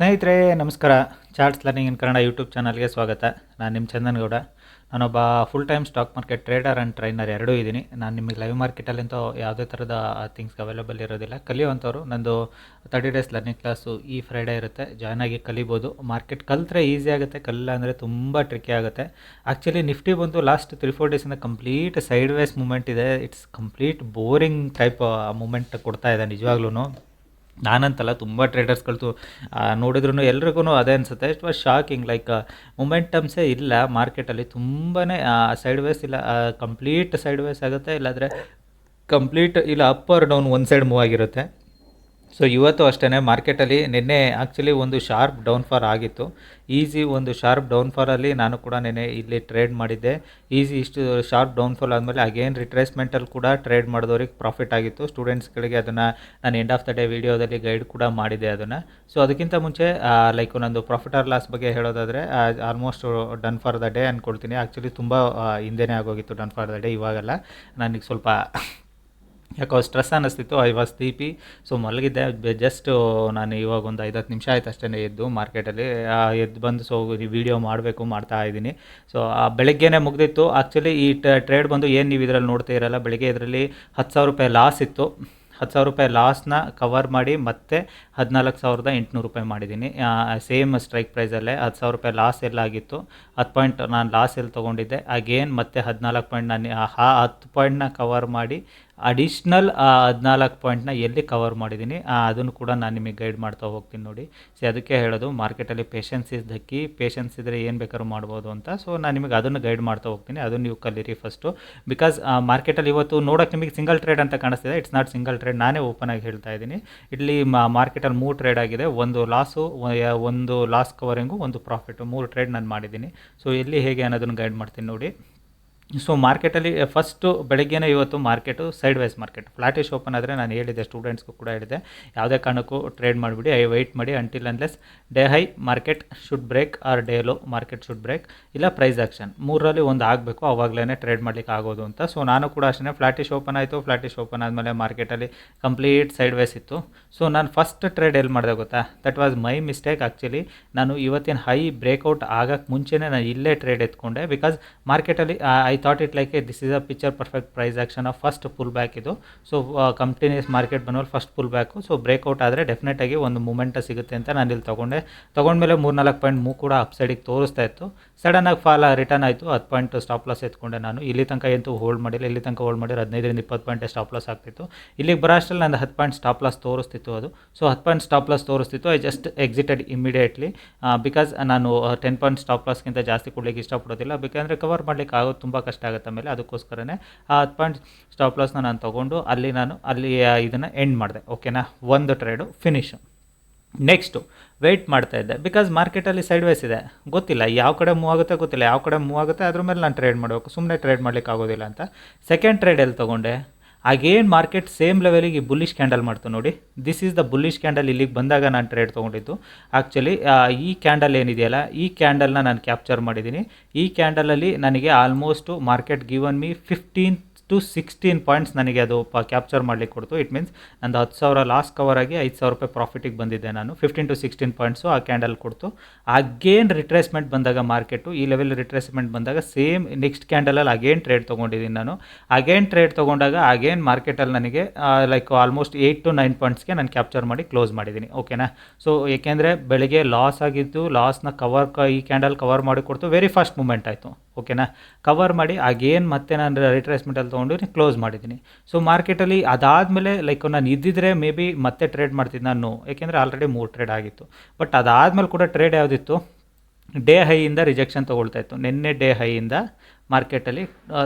ಸ್ನೇಹಿತರೆ, ನಮಸ್ಕಾರ. Charts learning in Kannada YouTube ಚಾನಲ್ಗೆ ಸ್ವಾಗತ. ನಾನು ನಿಮ್ಮ ಚಂದನಗೌಡ. ನಾನೊಬ್ಬ full time stock market trader and trainer ಎರಡೂ ಇದ್ದೀನಿ ನಾನು ನಿಮಗೆ ಲೈವ್ ಮಾರ್ಕೆಟಲ್ಲಂತೂ ಯಾವುದೇ ಥರದ ಥಿಂಗ್ಸ್ ಅವೈಲೇಬಲ್ ಇರೋದಿಲ್ಲ. ಕಲಿಯುವಂಥವ್ರು, ನಂದು ತರ್ಟಿ ಡೇಸ್ ಲರ್ನಿಂಗ್ ಕ್ಲಾಸು ಈ ಫ್ರೈಡೇ ಇರುತ್ತೆ. ಜಾಯ್ನ್ ಆಗಿ ಕಲಿಬೋದು. ಮಾರ್ಕೆಟ್ ಕಲಿತ್ರೆ ಈಸಿ ಆಗುತ್ತೆ. ಕಲ್ಲ ಅಂದರೆ ತುಂಬ ಟ್ರಿಕಿ ಆಗುತ್ತೆ. ಆ್ಯಕ್ಚುಲಿ ನಿಫ್ಟಿ ಬಂದು ಲಾಸ್ಟ್ ತ್ರೀ ಫೋರ್ ಡೇಸಿಂದ ಕಂಪ್ಲೀಟ್ ಸೈಡ್ ವೈಸ್ ಮೂಮೆಂಟ್ ಇದೆ. It's complete boring type moment ಕೊಡ್ತಾ ಇದೆ ನಿಜವಾಗ್ಲೂ ನಾನಂತಲ್ಲ, ತುಂಬ ಟ್ರೇಡರ್ಸ್ಗಳು ನೋಡಿದ್ರು ಎಲ್ರಿಗೂ ಅದೇ ಅನಿಸುತ್ತೆ. ಇಟ್ ವಾಸ್ ಶಾಕಿಂಗ್ ಲೈಕ್ ಮೊಮೆಂಟಮ್ಸೇ ಇಲ್ಲ ಮಾರ್ಕೆಟಲ್ಲಿ. ತುಂಬಾ ಸೈಡ್ ವೇಸ್ ಇಲ್ಲ ಕಂಪ್ಲೀಟ್ ಸೈಡ್ ವೇಸ್ ಆಗುತ್ತೆ. ಇಲ್ಲಾಂದರೆ ಕಂಪ್ಲೀಟ್ ಇಲ್ಲ ಅಪ್ ಆರ್ ಡೌನ್ ಒಂದು ಸೈಡ್ ಮೂವ್ ಆಗಿರುತ್ತೆ. ಸೊ ಇವತ್ತು ಅಷ್ಟೇ ಮಾರ್ಕೆಟಲ್ಲಿ ನಿನ್ನೆ ಆ್ಯಕ್ಚುಲಿ ಒಂದು ಶಾರ್ಪ್ ಡೌನ್ಫಾಲ್ ಆಗಿತ್ತು. ಈಸಿ ಒಂದು ಶಾರ್ಪ್ ಡೌನ್ಫಾಲಲ್ಲಿ ನಾನು ಕೂಡ ನಿನ್ನೆ ಇಲ್ಲಿ ಟ್ರೇಡ್ ಮಾಡಿದ್ದೆ. ಈಸಿ ಇಷ್ಟು ಶಾರ್ಪ್ ಡೌನ್ಫಾಲ್ ಆದಮೇಲೆ ಅಗೇನ್ ರಿಟ್ರೇಸ್ಮೆಂಟಲ್ಲಿ ಕೂಡ ಟ್ರೇಡ್ ಮಾಡಿದವ್ರಿಗೆ ಪ್ರಾಫಿಟ್ ಆಗಿತ್ತು. ಸ್ಟೂಡೆಂಟ್ಸ್ಗಳಿಗೆ ಅದನ್ನು ನಾನು ಎಂಡ್ ಆಫ್ ದ ಡೇ ವೀಡಿಯೋದಲ್ಲಿ ಗೈಡ್ ಕೂಡ ಮಾಡಿದೆ ಅದನ್ನು. ಸೊ ಅದಕ್ಕಿಂತ ಮುಂಚೆ ಲೈಕ್ ನಂದು ಪ್ರಾಫಿಟ್ ಆರ್ ಲಾಸ್ ಬಗ್ಗೆ ಹೇಳೋದಾದರೆ almost done for the day ಅಂದ್ಕೊಳ್ತೀನಿ ಆ್ಯಕ್ಚುಲಿ ತುಂಬ ಹಿಂದೆನೇ ಆಗೋಗಿತ್ತು ಡನ್ ಫಾರ್ ದ ಡೇ ಇವಾಗೆಲ್ಲ. ನನಗೆ ಸ್ವಲ್ಪ ಯಾಕೋ ಸ್ಟ್ರೆಸ್ ಅನ್ನಿಸ್ತಿತ್ತು ಐ ವಾಸ್ ದೀಪಿ ಸೊ ಮಲಗಿದ್ದೆ ಜಸ್ಟ್ ನಾನು ಇವಾಗ ಒಂದು ಐದು ಹತ್ತು ನಿಮಿಷ ಆಯ್ತು ಅಷ್ಟೇ ಎದ್ದು ಮಾರ್ಕೆಟಲ್ಲಿ ಎದ್ದು ಬಂದು ಸೊ ವಿಡಿಯೋ ಮಾಡಬೇಕು ಮಾಡ್ತಾ ಇದ್ದೀನಿ. ಸೊ ಬೆಳಗ್ಗೆನೇ ಮುಗ್ದಿತ್ತು. ಆ್ಯಕ್ಚುಲಿ ಈ ಟ್ರೇಡ್ ಬಂದು ಏನು ನೀವು ಇದರಲ್ಲಿ ನೋಡ್ತಾ ಇರಲ್ಲ, ಬೆಳಗ್ಗೆ ಇದರಲ್ಲಿ ಹತ್ತು ಸಾವಿರ ರೂಪಾಯಿ ಲಾಸ್ ಇತ್ತು. ಹತ್ತು ಸಾವಿರ ರೂಪಾಯಿ ಲಾಸ್ನ ಕವರ್ ಮಾಡಿ ಮತ್ತೆ ಹದಿನಾಲ್ಕು ಸಾವಿರದ ಎಂಟುನೂರು ರೂಪಾಯಿ ಮಾಡಿದ್ದೀನಿ. ಸೇಮ್ ಸ್ಟ್ರೈಕ್ ಪ್ರೈಸಲ್ಲೇ ಹತ್ತು ಸಾವಿರ ರೂಪಾಯಿ ಲಾಸ್ ಎಲ್ಲಾಗಿತ್ತು ಹತ್ತು ಪಾಯಿಂಟ್ ನಾನು ಲಾಸ್ ಎಲ್ಲಿ ತೊಗೊಂಡಿದ್ದೆ. ಅಗೇನ್ ಮತ್ತೆ ಹದಿನಾಲ್ಕು ಪಾಯಿಂಟ್ ನಾನು, ಆ ಹತ್ತು ಪಾಯಿಂಟ್ನ ಕವರ್ ಮಾಡಿ ಅಡಿಷ್ನಲ್ ಹದಿನಾಲ್ಕು ಪಾಯಿಂಟ್ನ ಎಲ್ಲಿ ಕವರ್ ಮಾಡಿದ್ದೀನಿ ಅದನ್ನು ಕೂಡ ನಾನು ನಿಮಗೆ ಗೈಡ್ ಮಾಡ್ತಾ ಹೋಗ್ತೀನಿ ನೋಡಿ. ಸೊ ಅದಕ್ಕೆ ಹೇಳೋದು ಮಾರ್ಕೆಟಲ್ಲಿ ಪೇಷನ್ಸ್ ಇಸ್ ದಕ್ಕಿ ಪೇಷನ್ಸ್ ಇದ್ದರೆ ಏನು ಬೇಕಾದ್ರೂ ಮಾಡ್ಬೋದು ಅಂತ. ಸೊ ನಾನು ನಿಮಗೆ ಅದನ್ನು ಗೈಡ್ ಮಾಡ್ತಾ ಹೋಗ್ತೀನಿ. ಅದನ್ನು ನೀವು ಕಲೀರಿ ಫಸ್ಟು ಬಿಕಾಸ್ ಮಾರ್ಕೆಟಲ್ಲಿ ಇವತ್ತು ನೋಡೋಕೆ ನಿಮಗೆ ಸಿಂಗಲ್ ಟ್ರೇಡ್ ಅಂತ ಕಾಣಿಸ್ತಿದೆ. ಇಟ್ಸ್ ನಾಟ್ ಸಿಂಗಲ್ ಟ್ರೇಡ್ ನಾನೇ ಓಪನ್ ಆಗಿ ಹೇಳ್ತಾ ಇದ್ದೀನಿ. ಇಲ್ಲಿ ಮಾರ್ಕೆಟಲ್ಲಿ ಮೂರು ಟ್ರೇಡ್ ಆಗಿದೆ. ಒಂದು ಲಾಸು ಒಂದು ಲಾಸ್ ಕವರಿಂಗು ಒಂದು ಪ್ರಾಫಿಟು ಮೂರು ಟ್ರೇಡ್ ನಾನು ಮಾಡಿದ್ದೀನಿ. ಸೊ ಎಲ್ಲಿ ಹೇಗೆ ಅನ್ನೋದನ್ನು ಗೈಡ್ ಮಾಡ್ತೀನಿ ನೋಡಿ. ಸೊ ಮಾರ್ಕೆಟಲ್ಲಿ ಫಸ್ಟು ಬೆಳಗ್ಗೆನೇ ಇವತ್ತು market side wise market flattish open ಆದರೆ ನಾನು ಹೇಳಿದೆ ಸ್ಟೂಡೆಂಟ್ಸ್ಗೂ ಕೂಡ ಹೇಳಿದೆ ಯಾವುದೇ ಕಾರಣಕ್ಕೂ ಟ್ರೇಡ್ ಮಾಡಿಬಿಡಿ, ಐ ವೆಯ್ಟ್ ಮಾಡಿ until unless day high market should break or day low market should break ಇಲ್ಲ ಪ್ರೈಸ್ ಆಕ್ಷನ್ ಮೂರರಲ್ಲಿ ಒಂದು ಆಗಬೇಕು ಆವಾಗಲೇ ಟ್ರೇಡ್ ಮಾಡಲಿಕ್ಕೆ ಆಗೋದು ಅಂತ. ಸೊ ನಾನು ಕೂಡ ಅಷ್ಟೇ ಫ್ಲಾಟಿಶ್ ಓಪನ್ ಆಯಿತು ಫ್ಲಾಟಿಶ್ ಓಪನ್ ಆದಮೇಲೆ ಮಾರ್ಕೆಟಲ್ಲಿ ಕಂಪ್ಲೀಟ್ ಸೈಡ್ ವೈಸ್ ಇತ್ತು. ಸೊ ನಾನು ಫಸ್ಟ್ ಟ್ರೇಡ್ ಎಲ್ಲಿ ಮಾಡಿದೆ ಗೊತ್ತಾ? That was my mistake actually ನಾನು ಇವತ್ತಿನ ಹೈ ಬ್ರೇಕ್ಔಟ್ ಆಗೋಕ್ಕೆ ಮುಂಚೆನೇ ನಾನು ಇಲ್ಲೇ ಟ್ರೇಡ್ ಎತ್ಕೊಂಡೆ ಬಿಕಾಸ್ ಮಾರ್ಕೆಟಲ್ಲಿ I thought it like this is a picture perfect price action of first pullback ಇದು. ಸೊ ಕಂಟಿನ್ಯೂಸ್ ಮಾರ್ಕೆಟ್ ಬಂದಮೇಲೆ first full back so breakout ಆದರೆ ಡೆಫಿನೆಟಾಗಿ ಒಂದು ಮೂಮೆಂಟ ಸಿಗುತ್ತೆ ಅಂತ ನಾನು ಇಲ್ಲಿ ತೊಗೊಂಡೆ. ತೊಗೊಂಡ್ಮೇಲೆ ಮೂರು ನಾಲ್ಕು ಪಾಯಿಂಟ್ ಮೂ ಕೂಡ ಅಪ್ ಸೈಡಿಗೆ ತೋರಿಸ್ತಾ ಇತ್ತು. ಸಡನ್ನಾಗಿ ಫಾಲ್ ರಿಟರ್ನ್ ಆಯಿತು. ಹತ್ತು ಪಾಯಿಂಟ್ ಸ್ಟಾಪ್ ಲಾಸ್ ಎತ್ಕೊಂಡೆ ನಾನು. ಇಲ್ಲಿ ತನಕ ಎಂತೂ ಹೋಲ್ಡ್ ಮಾಡಿಲ್ಲ. ಇಲ್ಲಿ ತನಕ ಹೋಲ್ಡ್ ಮಾಡಿದ್ರೆ ಹದಿನೈದರಿಂದ ಇಪ್ಪತ್ತು ಪಾಯಿಂಟ್ ಸ್ಟಾಪ್ ಲಾಸ್ ಆಗ್ತಿತ್ತು. ಇಲ್ಲಿಗೆ ಬರೋ ನಾನು ನಂದು ಹತ್ತು ಪಾಯಿಂಟ್ ಸ್ಟಾಪ್ ಲಾಸ್ ತೋರಿಸ್ತಿತ್ತು ಅದು. ಸೊ ಹತ್ತು point stop loss ತೋರಿಸ್ತಿತ್ತು. I just excited immediately because ನಾನು ಟೆನ್ ಪಾಯಿಂಟ್ ಸ್ಟಾಪ್ ಲಾಸ್ಗಿಂತ ಜಾಸ್ತಿ ಕೊಡಲಿಕ್ಕೆ ಇಷ್ಟಪಡೋದಿಲ್ಲ. ಬಿಕಾಂದರೆ ಕವರ್ ಮಾಡಲಿಕ್ಕೆ ಆಗೋದು ತುಂಬ ಕಷ್ಟ ಆಗುತ್ತೆ ಆಮೇಲೆ ಅದಕ್ಕೋಸ್ಕರನೇ ಆ ಹತ್ತು ಪಾಯಿಂಟ್ ಸ್ಟಾಪ್ ಲಾಸ್ನ ನಾನು ತೊಗೊಂಡು ಅಲ್ಲಿ ನಾನು, ಅಲ್ಲಿ ಇದನ್ನು ಎಂಡ್ ಮಾಡಿದೆ. ಓಕೆನಾ ಒಂದು ಟ್ರೇಡು ಫಿನಿಶು ನೆಕ್ಸ್ಟು ವೆಯ್ಟ್ ಮಾಡ್ತಾ ಇದ್ದೆ. ಬಿಕಾಸ್ ಮಾರ್ಕೆಟಲ್ಲಿ ಸೈಡ್ ವೈಸ್ ಇದೆ. ಗೊತ್ತಿಲ್ಲ, ಯಾವ ಕಡೆ ಮೂವ್ ಆಗುತ್ತೆ ಗೊತ್ತಿಲ್ಲ. ಯಾವ ಕಡೆ ಮೂವ್ ಆಗುತ್ತೆ, ಅದ್ರ ಮೇಲೆ ನಾನು ಟ್ರೇಡ್ ಮಾಡಬೇಕು. ಸುಮ್ಮನೆ ಟ್ರೇಡ್ ಮಾಡಲಿಕ್ಕೆ ಆಗೋದಿಲ್ಲ ಅಂತ. ಸೆಕೆಂಡ್ ಟ್ರೇಡ್ ಎಲ್ಲಿ ತೊಗೊಂಡೆ? ಆಗೇನು ಮಾರ್ಕೆಟ್ ಸೇಮ್ ಲೆವೆಲಿಗೆ ಬುಲ್ಲಿಶ್ ಕ್ಯಾಂಡಲ್ ಮಾಡ್ತು ನೋಡಿ. This is the bullish candle ಇಲ್ಲಿಗೆ ಬಂದಾಗ ನಾನು ಟ್ರೇಡ್ ತೊಗೊಂಡಿದ್ದು. ಆ್ಯಕ್ಚುಲಿ ಈ ಕ್ಯಾಂಡಲ್ ಏನಿದೆಯಲ್ಲ, ಈ ಕ್ಯಾಂಡಲ್ನ ನಾನು ಕ್ಯಾಪ್ಚರ್ ಮಾಡಿದ್ದೀನಿ. ಈ ಕ್ಯಾಂಡಲಲ್ಲಿ ನನಗೆ almost market given me fifteen to sixteen points ನನಗೆ ಅದು ಪ ಕ್ಯಾಪ್ಚರ್ ಮಾಡಲಿಕ್ಕೆ ಕೊಡ್ತು. ಇಟ್ ಮೀನ್ಸ್ ನಂದು ಹತ್ತು ಸಾವಿರ ಲಾಸ್ಟ್ ಕವರ್ ಆಗಿ ಐದು ಸಾವಿರ ರೂಪಾಯಿ ಪ್ರಾಫಿಟಿಗೆ ಬಂದಿದ್ದೆ ನಾನು. ಫಿಫ್ಟೀನ್ ಟು ಸಿಕ್ಸ್ಟೀನ್ ಪಾಯಿಂಟ್ಸು ಆ ಕ್ಯಾಂಡಲ್ ಕೊಡ್ತು. ಅಗೇನ್ ರಿಟ್ರೇಸ್ಮೆಂಟ್ ಬಂದಾಗ ಮಾರ್ಕೆಟು ಈ ಲೆವೆಲ್ ರಿಟ್ರೇಸ್ಮೆಂಟ್ ಬಂದಾಗ ಸೇಮ್ ನೆಕ್ಸ್ಟ್ ಕ್ಯಾಂಡಲಲ್ಲಿ ಅಗೇನ್ ಟ್ರೇಡ್ ತೊಗೊಂಡಿದ್ದೀನಿ ನಾನು. ಅಗೇನ್ ಟ್ರೇಡ್ ತೊಗೊಂಡಾಗ ಅಗೇನ್ ಮಾರ್ಕೆಟಲ್ಲಿ ನನಗೆ like almost eight to nine ಪಾಯಿಂಟ್ಸ್ಗೆ ನಾನು ಕ್ಯಾಪ್ಚರ್ ಮಾಡಿ ಕ್ಲೋಸ್ ಮಾಡಿದ್ದೀನಿ. ಓಕೆನಾ ಸೊ ಏಕೆಂದರೆ ಬೆಳಗ್ಗೆ ಲಾಸ್ ಆಗಿದ್ದು ಲಾಸ್ನ ಕವರ್ ಈ ಕ್ಯಾಂಡಲ್ ಕವರ್ ಮಾಡಿ ಕೊಡ್ತು. ವೆರಿ ಫಾಸ್ಟ್ ಮೂಮೆಂಟ್ ಆಯಿತು. ಓಕೆನಾ? ಕವರ್ ಮಾಡಿ, ಆಗೇನು ಮತ್ತೆ ನಾನು ರಿಟ್ರೇಸ್ಮೆಂಟಲ್ಲಿ ತೊಗೊಂಡು ಕ್ಲೋಸ್ ಮಾಡಿದ್ದೀನಿ. ಸೊ ಮಾರ್ಕೆಟಲ್ಲಿ ಅದಾದಮೇಲೆ ಲೈಕ್ ನಾನು ಇದ್ದಿದ್ರೆ ಮೇ ಬಿ ಮತ್ತೆ ಟ್ರೇಡ್ ಮಾಡ್ತಿದ್ದೆ ನಾನು ಏಕೆಂದರೆ ಆಲ್ರೆಡಿ ಮೂರು ಟ್ರೇಡ್ ಆಗಿತ್ತು. ಬಟ್ ಅದಾದಮೇಲೆ ಕೂಡ ಟ್ರೇಡ್ ಯಾವುದಿತ್ತು? ಡೇ ಹೈಯಿಂದ ರಿಜೆಕ್ಷನ್ ತೊಗೊಳ್ತಾ ಇತ್ತು. ನಿನ್ನೆ ಡೇ ಹೈಯಿಂದ ಮಾರ್ಕೆಟಲ್ಲಿ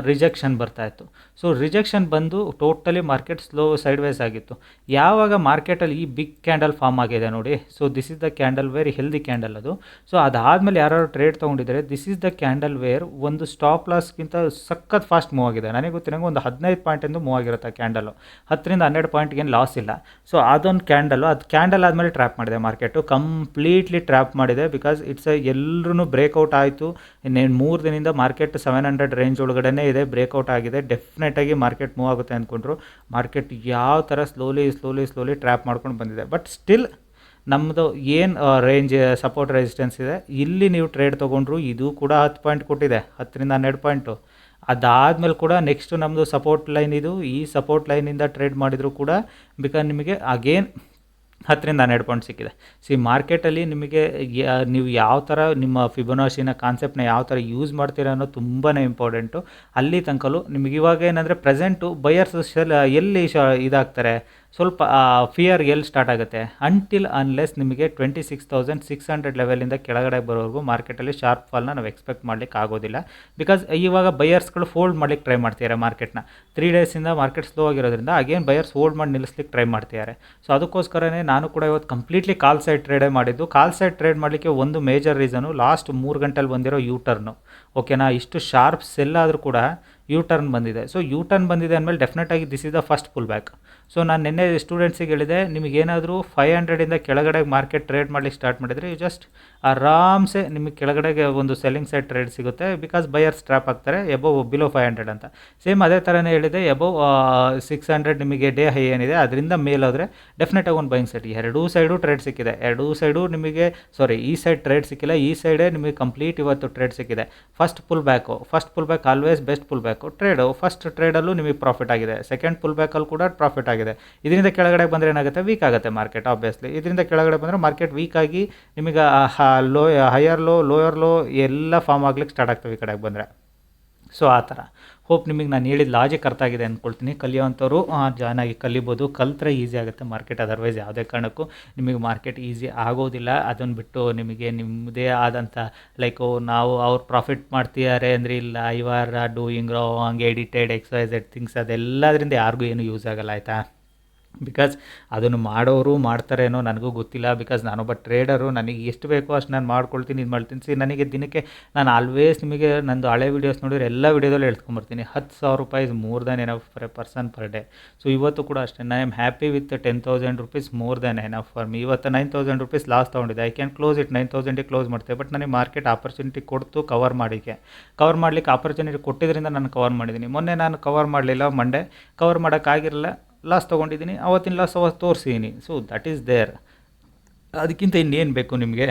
ರಿಜೆಕ್ಷನ್ ಬರ್ತಾಯಿತ್ತು ಸೊ ರಿಜೆಕ್ಷನ್ ಬಂದು totally market slow side wise ಆಗಿತ್ತು. ಯಾವಾಗ ಮಾರ್ಕೆಟಲ್ಲಿ ಈ ಬಿಗ್ ಕ್ಯಾಂಡಲ್ ಫಾರ್ಮ್ ಆಗಿದೆ ನೋಡಿ. So this is the candle where healthy candle ಅದು. ಸೊ ಅದಾದಮೇಲೆ ಯಾರು trade ತೊಗೊಂಡಿದ್ದಾರೆ this is the candle where ಒಂದು ಸ್ಟಾಪ್ ಲಾಸ್ಗಿಂತ ಸಖತ್ ಫಾಸ್ಟ್ ಮೂವ್ ಆಗಿದೆ. ನನಗೆ ಗೊತ್ತಿರಂಗೆ ಒಂದು ಹದಿನೈದು ಪಾಯಿಂಟಿಂದ ಮೂವ್ ಆಗಿರುತ್ತೆ ಕ್ಯಾಂಡಲು ಹತ್ತರಿಂದ ಹನ್ನೆರಡು ಪಾಯಿಂಟ್ಗೇನು ಲಾಸ್ ಇಲ್ಲ. ಸೊ ಅದೊಂದು ಕ್ಯಾಂಡಲು ಅದು ಕ್ಯಾಂಡಲ್ ಆದಮೇಲೆ ಟ್ರ್ಯಾಪ್ ಮಾಡಿದೆ ಮಾರ್ಕೆಟು ಕಂಪ್ಲೀಟ್ಲಿ ಟ್ರ್ಯಾಪ್ ಮಾಡಿದೆ ಬಿಕಾಸ್ ಇಟ್ಸ್ ಎಲ್ಲರೂ ಬ್ರೇಕ್ಔಟ್ ಆಯಿತು. ಇನ್ನೇನು ಮೂರು ದಿನದಿಂದ ಮಾರ್ಕೆಟ್ ಸೆವೆನ್ ಹಂಡ್ರೆಡ್ ರೇಂಜ್ ಒಳಗಡೆ ಇದೆ ಬ್ರೇಕ್ಔಟ್ ಆಗಿದೆ. ಡೆಫಿನೆಟಾಗಿ ಮಾರ್ಕೆಟ್ ಮೂವ್ ಆಗುತ್ತೆ ಅಂದ್ಕೊಂಡ್ರು ಮಾರ್ಕೆಟ್ ಯಾವ ಥರ ಸ್ಲೋಲಿ ಸ್ಲೋಲಿ ಸ್ಲೋಲಿ ಟ್ರ್ಯಾಪ್ ಮಾಡ್ಕೊಂಡು ಬಂದಿದೆ. ಬಟ್ ಸ್ಟಿಲ್ ನಮ್ಮದು ಏನು ರೇಂಜ್ ಸಪೋರ್ಟ್ ರೆಸಿಸ್ಟೆನ್ಸ್ ಇದೆ. ಇಲ್ಲಿ ನೀವು ಟ್ರೇಡ್ ತೊಗೊಂಡ್ರು ಇದು ಕೂಡ ಹತ್ತು ಪಾಯಿಂಟ್ ಕೊಟ್ಟಿದೆ, ಹತ್ತರಿಂದ ಹನ್ನೆರಡು ಪಾಯಿಂಟು ಅದಾದಮೇಲೆ ಕೂಡ ನೆಕ್ಸ್ಟು ನಮ್ಮದು ಸಪೋರ್ಟ್ ಲೈನ್ ಇದು. ಈ ಸಪೋರ್ಟ್ ಲೈನಿಂದ ಟ್ರೇಡ್ ಮಾಡಿದರೂ ಕೂಡ ಬಿಕಾಸ್ ನಿಮಗೆ ಅಗೇನ್ ಹತ್ತರಿಂದ ಹನ್ನೆರಡು ಪಾಯಿಂಟ್ ಸಿಕ್ಕಿದೆ. ಸಿ ಮಾರ್ಕೆಟಲ್ಲಿ ನಿಮಗೆ ನೀವು ಯಾವ ಥರ ನಿಮ್ಮ ಫಿಬೊನಾಶಿನ ಕಾನ್ಸೆಪ್ಟ್ನ ಯಾವ ಥರ ಯೂಸ್ ಮಾಡ್ತೀರಾ ಅನ್ನೋದು ತುಂಬಾ ಇಂಪಾರ್ಟೆಂಟು ಅಲ್ಲಿ ತನಕಲು ನಿಮಗೆ ಇವಾಗ ಏನಂದರೆ ಪ್ರೆಸೆಂಟು ಬಯರ್ಸ್ ಶೆಲ್ ಎಲ್ಲಿ ಶ, ಇದಾಗ್ತಾರೆ? ಸ್ವಲ್ಪ ಫಿಯರ್ ಎಲ್ಲಿ ಸ್ಟಾರ್ಟ್ ಆಗುತ್ತೆ? ಅಂಟಿಲ್ ಅನ್ಲೆಸ್ ನಿಮಗೆ twenty six thousand six hundred ಲೆವೆಲಿಂದ ಕೆಳಗಡೆ ಬರೋವರೆಗೂ ಮಾರ್ಕೆಟಲ್ಲಿ ಶಾರ್ಪ್ ಫಾಲ್ನ ನಾವು ಎಕ್ಸ್ಪೆಕ್ಟ್ ಮಾಡ್ಲಿಕ್ಕೆ ಆಗೋದಿಲ್ಲ. ಬಿಕಾಸ್ ಇವಾಗ ಬಯರ್ಸ್ಗಳು ಫೋಲ್ಡ್ ಮಾಡ್ಲಿಕ್ಕೆ ಟ್ರೈ ಮಾಡ್ತಿದ್ದಾರೆ ಮಾರ್ಕೆಟ್ನ ತ್ರೀ ಡೇಸಿಂದ ಮಾರ್ಕೆಟ್ ಸ್ಲೋ ಆಗಿರೋದ್ರಿಂದ ಅಗೇನ್ ಬಯರ್ಸ್ ಹೋಲ್ಡ್ ಮಾಡಿ ನಿಲ್ಲಿಸ್ಲಿಕ್ಕೆ ಟ್ರೈ ಮಾಡ್ತಿದ್ದಾರೆ. ಸೊ ಅದಕ್ಕೋಸ್ಕರನೇ ನಾನು ಕೂಡ ಇವತ್ತು ಕಂಪ್ಲೀಟ್ಲಿ ಕಾಲ್ ಸೈಡ್ ಟ್ರೇಡೇ ಮಾಡಿದ್ದು. ಕಾಲ್ ಸೈಡ್ ಟ್ರೇಡ್ ಮಾಡಲಿಕ್ಕೆ ಒಂದು ಮೇಜರ್ ರೀಸನು ಲಾಸ್ಟ್ ಮೂರು ಗಂಟೆಲಿ ಬಂದಿರೋ ಯೂ ಟರ್ನು ಓಕೆನಾ ಇಷ್ಟು ಶಾರ್ಪ್ ಸೆಲ್ ಆದರೂ ಕೂಡ ಯೂ ಟರ್ನ್ ಬಂದಿದೆ. ಸೊ ಯು ಟರ್ನ್ ಬಂದಿದೆ ಅಂದಮೇಲೆ ಡೆಫಿನೆಟಾಗಿ this is the first pull back so ನಾನು ನಿನ್ನೆ ಸ್ಟೂಡೆಂಟ್ಸಿಗೆ ಹೇಳಿದೆ ನಿಮಗೇನಾದರೂ ಫೈವ್ ಹಂಡ್ರೆಡಿಂದ ಕೆಳಗಡೆ ಮಾರ್ಕೆಟ್ ಟ್ರೇಡ್ ಮಾಡಲಿಕ್ಕೆ ಸ್ಟಾರ್ಟ್ ಮಾಡಿದರೆ ಯು ಜಸ್ಟ್ ಆರಾಮ್ಸೆ ನಿಮಗೆ ಕೆಳಗಡೆಗೆ ಒಂದು ಸೆಲ್ಲಿಂಗ್ ಸೈಡ್ ಟ್ರೇಡ್ ಸಿಗುತ್ತೆ ಬಿಕಾಸ್ ಬೈಯರ್ ಸ್ಟ್ರಾಪ್ ಆಗ್ತಾರೆ ಎಬೋವ್ ಬಿಲೋ ಫೈವ್ ಹಂಡ್ರೆಡ್ ಅಂತ. ಸೇಮ್ ಅದೇ ಥರನೇ ಹೇಳಿದೆ ಎಬೋವ್ ಸಿಕ್ಸ್ ಹಂಡ್ರೆಡ್ ನಿಮಗೆ ಡೇ ಹೈ ಏನಿದೆ, ಅದರಿಂದ ಮೇಲಾದರೆ ಡೆಫಿನೆಟಾಗಿ ಒಂದು ಬೈಯಿಂಗ್ ಸೈಡ್ ಎರಡೂ ಸೈಡು ಟ್ರೇಡ್ ಸಿಕ್ಕಿದೆ. ಎರಡೂ ಸೈಡು ನಿಮಗೆ ಸಾರಿ ಈ ಸೈಡ್ ಟ್ರೇಡ್ ಸಿಕ್ಕಿಲ್ಲ, ಈ ಸೈಡೇ ನಿಮಗೆ ಕಂಪ್ಲೀಟ್ ಇವತ್ತು ಟ್ರೇಡ್ ಸಿಕ್ಕಿದೆ. First pull back first pull back always best pull back trade first ಟ್ರೇಡಲ್ಲೂ ನಿಮಗೆ ಪ್ರಾಫಿಟ್ ಆಗಿದೆ. ಸೆಕೆಂಡ್ ಪುಲ್ ಬ್ಯಾಕಲ್ಲಿ ಕೂಡ ಪ್ರಾಫಿಟ್ ಆಗಿದೆ. ಇದರಿಂದ ಕೆಳಗಡೆ ಬಂದರೆ ಏನಾಗುತ್ತೆ? ವೀಕ್ ಆಗುತ್ತೆ ಮಾರ್ಕೆಟ್ ಆಬ್ವಿಯಸ್ಲಿ ಇದರಿಂದ ಕೆಳಗಡೆ ಬಂದರೆ ಮಾರ್ಕೆಟ್ ವೀಕ್ ಆಗಿ ನಿಮಗೆ low higher low lower low ಎಲ್ಲ ಫಾರ್ಮ್ ಆಗ್ಲಿಕ್ಕೆ ಸ್ಟಾರ್ಟ್ ಆಗ್ತವೆ ಈ ಕಡೆಗೆ ಬಂದರೆ. ಸೊ ಆ ಥರ. ಹೋಪ್ ನಿಮಗೆ ನಾನು ಹೇಳಿದ ಲಾಜಿಕ್ ಅರ್ಥ ಆಗಿದೆ ಅಂದ್ಕೊಳ್ತೀನಿ ಕಲಿಯೋವಂಥವ್ರು ಜಾಯ್ನ್ ಆಗಿ ಕಲಿಬೋದು. ಕಲ್ತ್ರೆ ಈಸಿ ಆಗುತ್ತೆ ಮಾರ್ಕೆಟ್ ಅದರ್ವೈಸ್ ಯಾವುದೇ ಕಾರಣಕ್ಕೂ ನಿಮಗೆ ಮಾರ್ಕೆಟ್ ಈಸಿ ಆಗೋದಿಲ್ಲ. ಅದನ್ನು ಬಿಟ್ಟು ನಿಮಗೆ ನಿಮ್ಮದೇ ಆದಂಥ ಲೈಕ್ ನಾವು ಅವ್ರು ಪ್ರಾಫಿಟ್ ಮಾಡ್ತಿದ್ದಾರೆ ಅಂದರೆ ಇಲ್ಲ I are doing wrong edited excised things ಅದೆಲ್ಲದರಿಂದ ಯಾರಿಗೂ ಏನು ಯೂಸ್ ಆಗಲ್ಲ, ಆಯಿತಾ? ಬಿಕಾಸ್ ಅದನ್ನು ಮಾಡೋರು ಮಾಡ್ತಾರೇನೋ ನನಗೂ ಗೊತ್ತಿಲ್ಲ. ಬಿಕಾಸ್ ನಾನೊಬ್ಬ ಟ್ರೇಡರು ನನಗೆ ಎಷ್ಟು ಬೇಕೋ ಅಷ್ಟು ನಾನು ಮಾಡ್ಕೊಳ್ತೀನಿ ಇದು ಮಾಡ್ತೀನಿ. ಸಿ ನನಗೆ ದಿನಕ್ಕೆ ನಾನು ಆಲ್ವೇಸ್ ನಿಮಗೆ ನಂದು ಹಳೆ ವೀಡಿಯೋಸ್ ನೋಡಿದ್ರೆ ಎಲ್ಲ ವೀಡಿಯೋದಲ್ಲಿ ಹೇಳ್ಕೊಂಬರ್ತೀನಿ ಹತ್ತು ಸಾವಿರ ರೂಪಾಯಿ is more than enough for a person per day so ಇವತ್ತು ಕೂಡ ಅಷ್ಟೇ. I am happy with ten thousand rupees more than enough for me ಇವತ್ತು ನೈನ್ ತೌಸಂಡ್ ರುಪೀಸ್ ಲಾಸ್ ತೊಗೊಂಡಿದ್ದೆ. I can close it nine ತೌಸಂಡಿಗೆ close ಮಾಡ್ತೇವೆ but ನನಗೆ market opportunity ಕೊಡ್ತು cover ಮಾಡಿಕೆ cover ಮಾಡಲಿಕ್ಕೆ ಆಪರ್ಚುನಿಟಿ ಕೊಟ್ಟಿದ್ದರಿಂದ ನಾನು ಕವರ್ ಮಾಡಿದ್ದೀನಿ. ಮೊನ್ನೆ ನಾನು ಕವರ್ ಮಾಡಲಿಲ್ಲ. Monday cover ಮಾಡೋಕ್ಕಾಗಿರಲಿಲ್ಲ. ಲಾಸ್ ತೊಗೊಂಡಿದ್ದೀನಿ ಅವತ್ತಿನ ಲಾಸ್ ಅವತ್ತು ತೋರಿಸಿದ್ದೀನಿ ಸೊ ದಟ್ ಈಸ್ ದೇರ್ ಅದಕ್ಕಿಂತ ಇನ್ನೇನು ಬೇಕು ನಿಮಗೆ?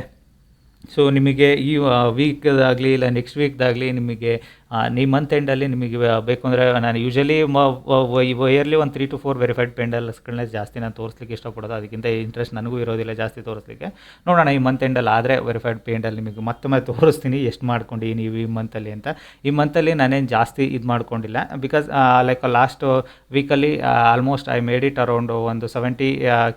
ಸೊ ನಿಮಗೆ ಈ ವೀಕ್ದಾಗಲಿ ಇಲ್ಲ ನೆಕ್ಸ್ಟ್ ವೀಕ್ದಾಗಲಿ ನಿಮಗೆ ಈ ಮಂತ್ ಎಂಡಲ್ಲಿ ನಿಮಗೆ ಬೇಕು ಅಂದರೆ ನಾನು ಯೂಶಲಿ ಇಯರ್ಲಿ ಒಂದು ತ್ರೀ ಟು ಫೋರ್ ವೆರಿಫೈಡ್ ಪೆಂಡಲ್ಸ್ಗಳನ್ನೇ ಜಾಸ್ತಿ ನಾನು ತೋರಿಸ್ಲಿಕ್ಕೆ ಇಷ್ಟಪಡೋದು. ಅದಕ್ಕಿಂತ ಇಂಟ್ರೆಸ್ಟ್ ನನಗೂ ಇರೋದಿಲ್ಲ ಜಾಸ್ತಿ ತೋರಿಸ್ಲಿಕ್ಕೆ. ನೋಡೋಣ ಈ ಮಂತ್ ಎಂಡಲ್ಲಿ ಆದರೆ ವೆರಿಫೈಡ್ ಪೇಂಡಲ್ಲಿ ನಿಮಗೆ ಮತ್ತೊಮ್ಮೆ ತೋರಿಸ್ತೀನಿ ಎಷ್ಟು ಮಾಡ್ಕೊಂಡಿದ್ದೀನಿ ನೀವು ಈ ಮಂತಲ್ಲಿ ಅಂತ. ಈ ಮಂತಲ್ಲಿ ನಾನೇನು ಜಾಸ್ತಿ ಇದು ಮಾಡ್ಕೊಂಡಿಲ್ಲ. ಬಿಕಾಸ್ ಲೈಕ್ ಲಾಸ್ಟ್ ವೀಕಲ್ಲಿ almost I made it around ಒಂದು ಸೆವೆಂಟಿ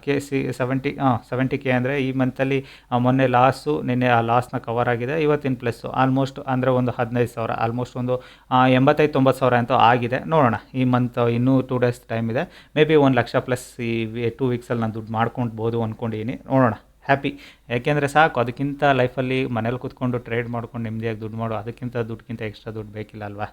ಕೆ ಸಿ ಸೆವೆಂಟಿ ಹಾಂ ಸೆವೆಂಟಿ ಕೆ ಅಂದರೆ ಈ ಮಂತಲ್ಲಿ ಮೊನ್ನೆ ಲಾಸ್ಟು ನಿನ್ನೆ ಆ ಲಾಸ್ನ ಕವರ್ ಆಗಿದೆ. ಇವತ್ತಿನ ಪ್ಲಸ್ಸು ಆಲ್ಮೋಸ್ಟ್ ಅಂದರೆ ಒಂದು ಹದಿನೈದು ಸಾವಿರ ಆಲ್ಮೋಸ್ಟ್ ಒಂದು ಎಂಬತ್ತೈದು ತೊಂಬತ್ತು ಸಾವಿರ ಅಂತೂ ಆಗಿದೆ. ನೋಡೋಣ. ಈ ಮಂತ್ ಇನ್ನೂ ಟೂ ಡೇಸ್ ಟೈಮ್ ಇದೆ. ಮೇ ಬಿ ಒಂದು ಲಕ್ಷ ಪ್ಲಸ್ ಈ ಟೂ ವೀಕ್ಸಲ್ಲಿ ನಾನು ದುಡ್ಡು ಮಾಡ್ಕೊಳ್ಬೋದು ಅಂದ್ಕೊಂಡಿದ್ದೀನಿ ನೋಡೋಣ. ಹ್ಯಾಪಿ ಯಾಕೆಂದರೆ ಸಾಕು, ಅದಕ್ಕಿಂತ ಲೈಫಲ್ಲಿ ಮನೇಲಿ ಕೂತ್ಕೊಂಡು ಟ್ರೇಡ್ ಮಾಡ್ಕೊಂಡು ನೆಮ್ಮದಿಯಾಗಿ ದುಡ್ಡು ಮಾಡೋ, ಅದಕ್ಕಿಂತ ದುಡ್ಡಿಗಿಂತ ಎಕ್ಸ್ಟ್ರಾ ದುಡ್ಡು ಬೇಕಿಲ್ಲ ಅಲ್ವಾ?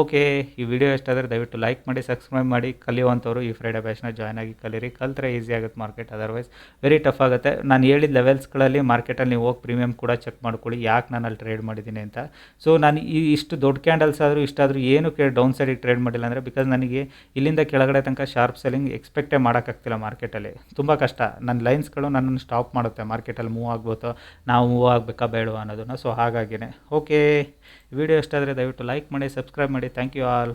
ಓಕೆ ಈ ವಿಡಿಯೋ ಎಷ್ಟಾದರೆ ದಯವಿಟ್ಟು ಲೈಕ್ ಮಾಡಿ ಸಬ್ಸ್ಕ್ರೈಬ್ ಮಾಡಿ, ಕಲಿಯುವಂಥವ್ರು ಈ ಫ್ರೈಡೆ ಬ್ಯಾಚ್ನ ಜಾಯ್ನ್ ಆಗಿ ಕಲೀರಿ. ಕಲ್ತ್ರೆ ಈಸಿ ಆಗುತ್ತೆ ಮಾರ್ಕೆಟ್ ಅದರ್ವೈಸ್ ವೆರಿ ಟಫ್ ಆಗುತ್ತೆ. ನಾನು ಹೇಳಿದ ಲೆವೆಲ್ಸ್ಗಳಲ್ಲಿ ಮಾರ್ಕೆಟಲ್ಲಿ ನೀವು ಹೋಗಿ ಪ್ರೀಮಿಯಮ್ ಕೂಡ ಚೆಕ್ ಮಾಡ್ಕೊಳ್ಳಿ, ಯಾಕೆ ನಾನು ಅಲ್ಲಿ ಟ್ರೇಡ್ ಮಾಡಿದ್ದೀನಿ ಅಂತ. ಸೊ ನಾನು ಈ ಇಷ್ಟು ದೊಡ್ಡ ಕ್ಯಾಂಡಲ್ಸ್ ಆದರೂ ಇಷ್ಟಾದರೂ ಏನಕ್ಕೆ ಡೌನ್ ಸೈಡಿಗೆ ಟ್ರೇಡ್ ಮಾಡಿಲ್ಲ ಅಂದರೆ ಬಿಕಾಸ್ ನನಗೆ ಇಲ್ಲಿಂದ ಕೆಳಗಡೆ ತನಕ ಶಾರ್ಪ್ ಸೆಲ್ಲಿಂಗ್ ಎಕ್ಸ್ಪೆಕ್ಟೇ ಮಾಡೋಕ್ಕಾಗ್ತಿಲ್ಲ ಮಾರ್ಕೆಟಲ್ಲಿ ತುಂಬ ಕಷ್ಟ. ನನ್ನ ಲೈನ್ಸ್ಗಳು ನನ್ನನ್ನು ಸ್ಟಾಪ್ ಮಾಡುತ್ತೆ ಮಾರ್ಕೆಟಲ್ಲಿ ಮೂವ್ ಆಗ್ಬೋದು ನಾವು ಮೂವ್ ಆಗಬೇಕಾ ಬೇಡವಾ ಅನ್ನೋದನ್ನು. ಸೊ ಹಾಗಾಗಿನೇ. ಓಕೆ ವಿಡಿಯೋ ಇಷ್ಟ ಆದರೆ ದಯವಿಟ್ಟು ಲೈಕ್ ಮಾಡಿ ಸಬ್ಸ್ಕ್ರೈಬ್ ಮಾಡಿ. Thank you all